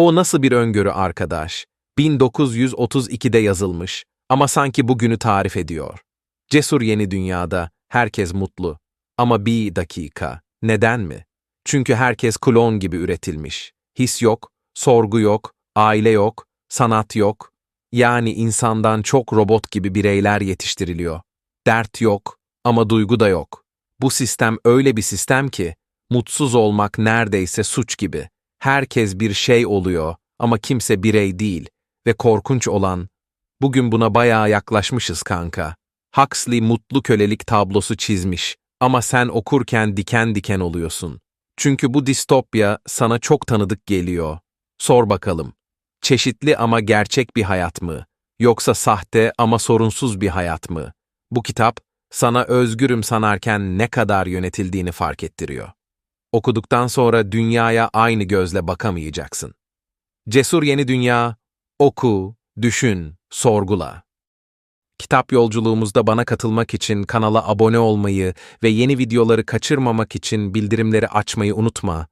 O nasıl bir öngörü arkadaş? 1932'de yazılmış ama sanki bugünü tarif ediyor. Cesur yeni dünyada herkes mutlu. Ama bir dakika. Neden mi? Çünkü herkes klon gibi üretilmiş. His yok, sorgu yok, aile yok, sanat yok. Yani insandan çok robot gibi bireyler yetiştiriliyor. Dert yok ama duygu da yok. Bu sistem öyle bir sistem ki mutsuz olmak neredeyse suç gibi. Herkes bir şey oluyor ama kimse birey değil ve korkunç olan bugün buna bayağı yaklaşmışız kanka. Huxley mutlu kölelik tablosu çizmiş ama sen okurken diken diken oluyorsun. Çünkü bu distopya sana çok tanıdık geliyor. Sor bakalım. Çeşitli ama gerçek bir hayat mı? Yoksa sahte ama sorunsuz bir hayat mı? Bu kitap sana özgürüm sanarken ne kadar yönetildiğini fark ettiriyor. Okuduktan sonra dünyaya aynı gözle bakamayacaksın. Cesur Yeni Dünya, oku, düşün, sorgula. Kitap yolculuğumuzda bana katılmak için kanala abone olmayı ve yeni videoları kaçırmamak için bildirimleri açmayı unutma.